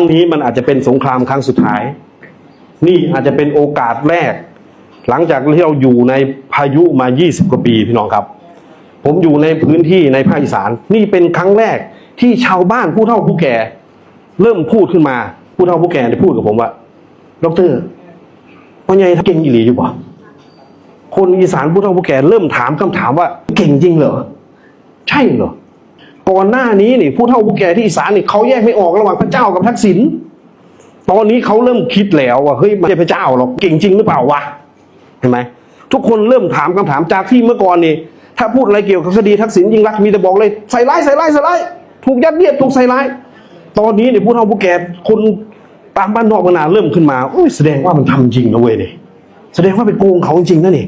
งนี้มันอาจจะเป็นสงครามครั้งสุดท้าย นี่อาจจะเป็นโอกาสแรก หลังจากที่เราอยู่ในพายุมา 20 กว่าปีพี่น้องครับ ผมอยู่ในพื้นที่ในภาคอีสาน นี่เป็นครั้งแรกที่ชาวบ้านผู้เฒ่าผู้แก่ เริ่มพูดขึ้นมา ผู้เฒ่าผู้แก่ได้พูดกับผมว่าดอกเตอรพ่อใหญ่เก่งอีหลีอยู่ปะคนอีสานผู้เฒ่าผู้แก่เริ่มถามคำถามว่าเก่งจริงเหรอ ใช่เหรอ ก่อนหน้านี้นี่ผู้เฒ่าผู้แก่ที่อีสานนี่เขาแยกไม่ออกระหว่างพระเจ้ากับทักษิณตอนนี้เขาเริ่มคิดแล้วว่าเฮ้ยไม่ใช่พระเจ้าหรอกเก่งจริงหรือเปล่าวะเห็นไหมทุกคนเริ่มถามคำถามจากที่เมื่อก่อนนี่ถ้าพูดอะไรเกี่ยวกับคดีทักษิณยิ่งรักมีแต่บอกเลยใส่ร้ายใส่ร้ายใส่ร้ายถูกยัดเยียดถูกใส่ร้าย ตอนนี้เนี่ยผู้เฒ่าผู้แก่คนตามบ้านนอกมานานเริ่มขึ้นมาอุ้ยแสดงว่ามันทำจริงนะเว้ยนี่แสดงว่าเป็นโกงเขาจริงนะนี่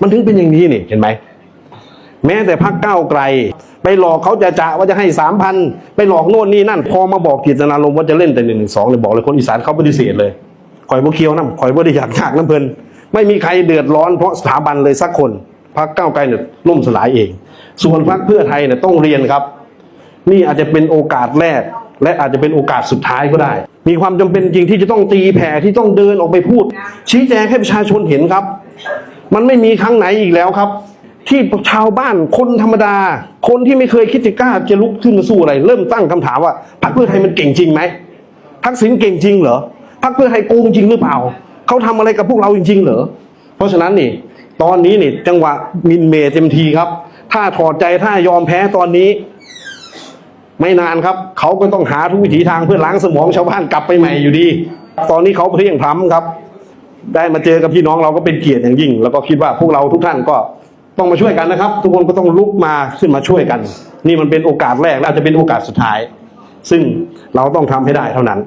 มันถึงเป็นอย่างนี้นี่เห็นไหมแม้แต่พักก้าวไกล ไปหลอกเขาจะจะว่าจะให้สามพันไปหลอกโน่นนี่นั่น พอมาบอกกิจนาลมว่าจะเล่นแต่หนึ่งหนึ่งสองเลยบอกเลยคนอีสานเขาปฏิเสธเลยคอยบ่เคี้ยวน้ำคอยบ่ได้อยากฉากน้ำเพลินไม่มีใครเดือดร้อนเพราะสถาบันเลยสักคนพักก้าวไกลเนี่ยล่มสลายเอง ส่วนพักเพื่อไทยเนี่ยต้องเรียนครับ นี่อาจจะเป็นโอกาสแรก และอาจจะเป็นโอกาสสุดท้ายก็ได้ มีความจำเป็นจริงที่จะต้องตีแผ่ที่ต้องเดินออกไปพูด ชี้แจงให้ประชาชนเห็นครับ มันไม่มีครั้งไหนอีกแล้วครับ ที่ชาวบ้านคนธรรมดา คนที่ไม่เคยคิดจะกล้าจะลุกขึ้นมาสู้อะไร เริ่มตั้งคำถามว่าพรรคเพื่อไทยมันเก่งจริงไหมทักษิณเก่งจริงเหรอพรรคเพื่อไทยโกงจริงหรือเปล่าเขาทำอะไรกับพวกเราจริง ๆ เหรอเพราะฉะนั้นนี่ ตอนนี้นี่จังหวะมินเมย์เต็มทีครับ ถ้าถอดใจถ้ายอมแพ้ตอนนี้ ไม่นานครับเขาก็ต้องหาทุกวิถีทางเพื่อล้างสมองชาวบ้านกลับไปใหม่อยู่ดี ตอนนี้เขาเพลียงพล้ำครับ ได้มาเจอกับพี่น้องเราก็เป็นเกียรติอย่างยิ่ง แล้วก็คิดว่าพวกเราทุกท่านก็ ต้องมาช่วยกันนะครับ ทุกคนก็ต้องลุกมาขึ้นมาช่วยกัน นี่มันเป็นโอกาสแรกและอาจจะเป็นโอกาสสุดท้าย ซึ่งเราต้องทำให้ได้เท่านั้น